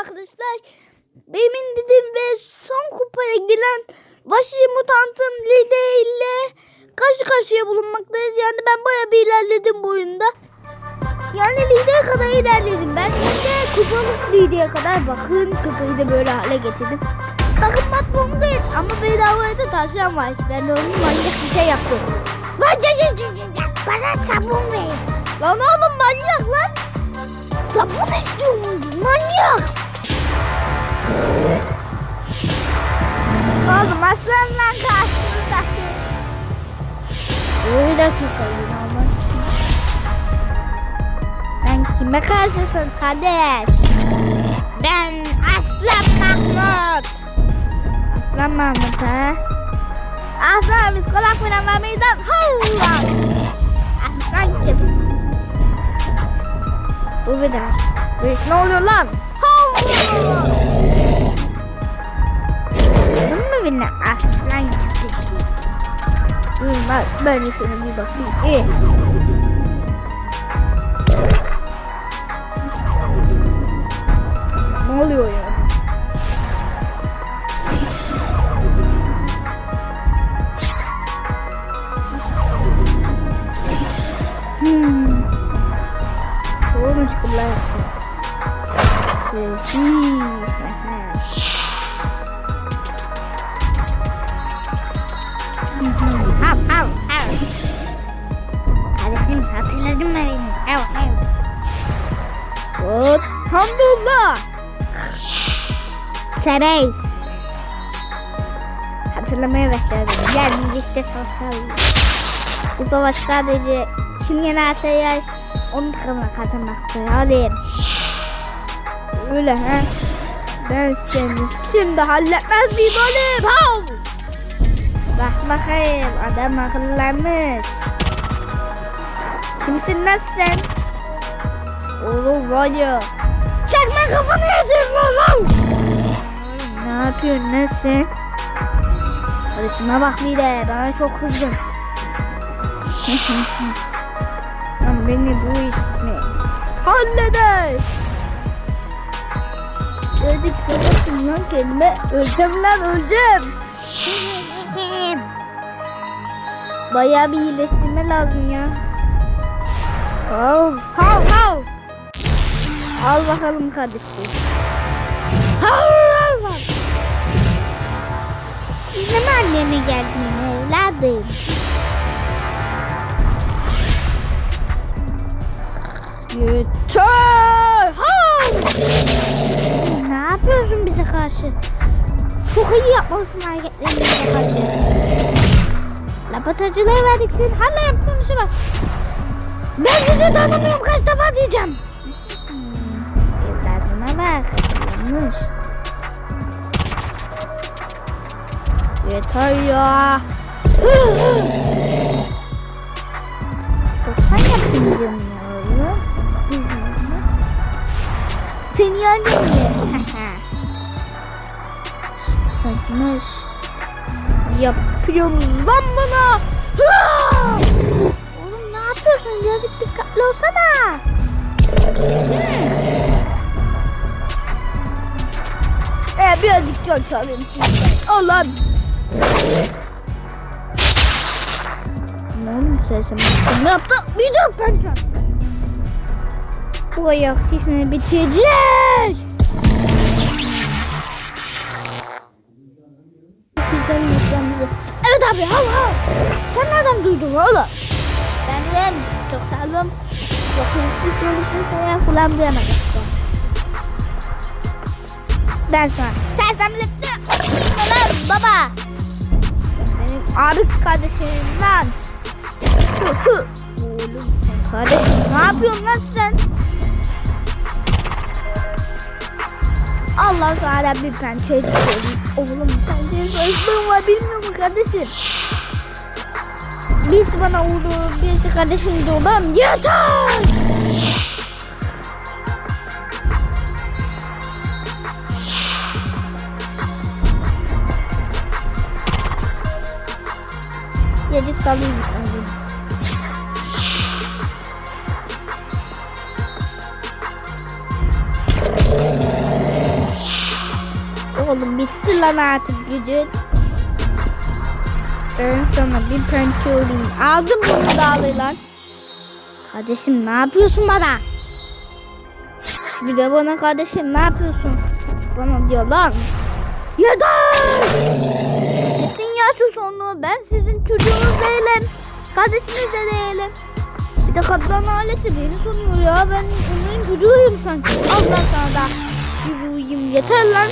arkadaşlar. Benim dedim ve son kupaya gelen Vahşi Mutant'ın lideriyle karşı karşıya bulunmaktayız. Yani ben baya bir ilerledim bu oyunda. Yani lidere kadar ilerledim. Ben de kupalık lidere kadar bakın kupayı da böyle hale getirdim. Bakın patron değil ama bedavaya da tavşan var. Ben de onun manyak bir şey yaptım. Bana sabun ver. Lan oğlum manyak lan. Sabun istiyorum. Manyak. Sen kime karşısın kardeş? Ben Aslan Mahmut. Aslan Mahmut ha? Aslan biz kulak falan meydan. Allah! Aslan kim? Bu bir daha. Bu ne oluyor lan? Allah! Gördün mü beni? Aslan gibi. Dur bak ben de şuna bir bakayım. İyi. Sesi. Hav hav hav. Kardeşim hatırladın mı beni? Hav hav. Hop. Hamdullah. Sereys. Hatırlamaya başladım. Gelmeyecekte savaşalım. Bu savaş sadece kim yenerse yer onun takımına kazanmaktır. Hadi. Öyle he. Ben seni şimdi halletmez miyim oğlum? Hav! Bak bakayım adam akıllanmış. Kimsin lan sen? Oğlum var ya. Çekme kafanı yedim lan. Ne yapıyorsun lan sen? Bak bir de bana çok kızdın. Lan beni bu iş mi? Halleder. Dedik kırmasın lan kendime. Öleceğim lan öleceğim. Bayağı bir iyileştirme lazım ya. Hav hav hav. Al bakalım kardeşim. Hav hav. Bizim anneme geldin evladım. Yeter! Hav! Ne yapıyorsun bize karşı? Çok iyi yapmalısın hareketlerini bize karşı. Laboratuvara verdik senin hala yaptığın işe bak. Ben sizi tanımıyorum kaç defa diyeceğim. Evladıma bak. Yanlış. Yeter ya. Sen yaptın canım ya. Seni yendim mi? Saçmış. Yapıyorum lan bana. Oğlum ne yapıyorsun? Birazcık dikkatli olsana. Ee, birazcık çok çalayım şimdi. Ne oğlum sesim? Ne yaptın? Bir dur pençem. Bu ayak dişini bitireceğiz. Yüklemimizi. Evet abi hav hav. Sen nereden duydun oğlum? Ben de çok sağlam. Hiç konuşursa ya kullanmayamadım. Ben sana. Sen sen bilirsin. Baba. Benim abi kardeşim lan. Oğlum sen kardeşim ne yapıyorsun lan sen? Allah sana bir pençe söyleyeyim. Oğlum pençe söylediğim var bilmiyor musun kardeşim? Birisi bana vurdu, birisi kardeşim de olan yeter! Yedip salayım Oğlum bitti lan artık gücün. Ben sana bir pençe olayım. Aldım bunu da al lan. Kardeşim ne yapıyorsun bana? Bir de bana kardeşim ne yapıyorsun? Bana diyor lan. Yeter! Gittin ya şu sonu. Ben sizin çocuğunuz değilim. Kardeşiniz de değilim. Bir de kadın ailesi beni sanıyor ya. Ben onların çocuğuyum sanki. Allah sana da yürüyeyim. Yeter lan.